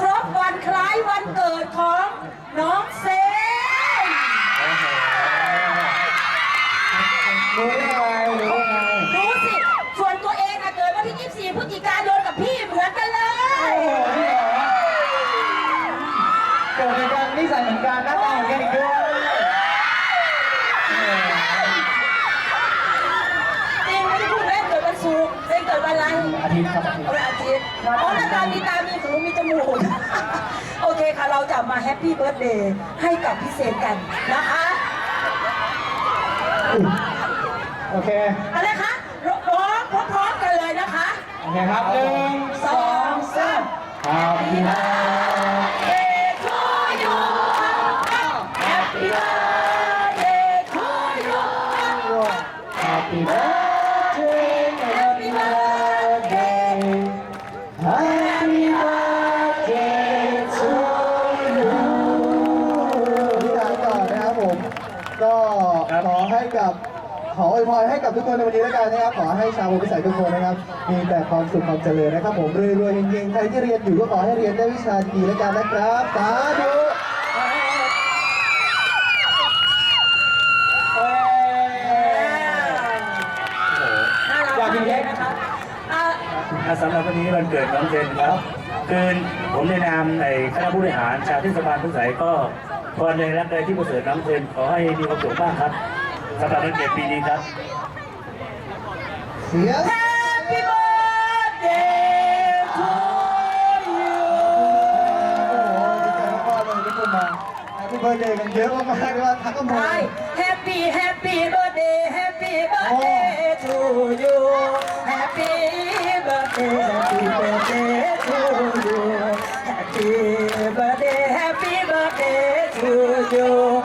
ครบวันคล้ายวันเกิดของน้องเซนรู้ได้ไงรู้ได้ไงรู้สิ ส่วนตัวเองอะเกิดวันที่ 24พฤศจิกายนกับพี่เหมือนกันเลโอ้ยโหพี่เหรอเกิดในการนิสัยเหมือนกันหน้าตาเหมือนกันอีกด้วยจริงไม่ได้พูดเล่นเกิดวันศุกร์เล่นเกิดวันอะไร อาทิตย์ครับอาทิตย์ อาทิตย์อ๋อหน้าตามีตา มีหู มีจมูก โอเคค่ะ เราจะมาแฮปปี้เบิร์ดเดย์ให้กับพี่เซนกันนะคะ โอเค อะไรคะ ร้องพร้อมๆกันเลยนะคะ โอเคครับหนึ่งสองสาม Happy Birthday to you Happy birthday to you Happy birthday ขอให้กับขออวยพรให้กับทุกคนในวันนี้แล้วกันนะครับ ขอให้ชาววิสัยทุกคนนะครับ มีแต่ความสุขความเจริญนะครับ ผมรวยๆเก่งๆใครที่เรียนอยู่ก็ขอให้เรียนได้วิชาดีแล้วกันนะครับสาธุเอ้ยน่ารักอยากกินเค้กนะคะอะอ่าสำหรับวันนี้วันเกิดน้องเจนครับ คือผมในนามในคณะผู้บริหารชาวเทศบาลทุกสายก็ พรในรักใดที่ประเสริฐน้องเจนขอให้มีความสุขมากครับสำหรับวันเกิดปีนี้ครับ เสียง Happy birthday to you โอ้โหดีใจมากๆเลยทุกคนมาแฮปปี้เบิร์ดเดย์กันเยอะมากๆเลยว่าทักกันหมดใช่ Happy Happy birthday Happy birthday to 그녀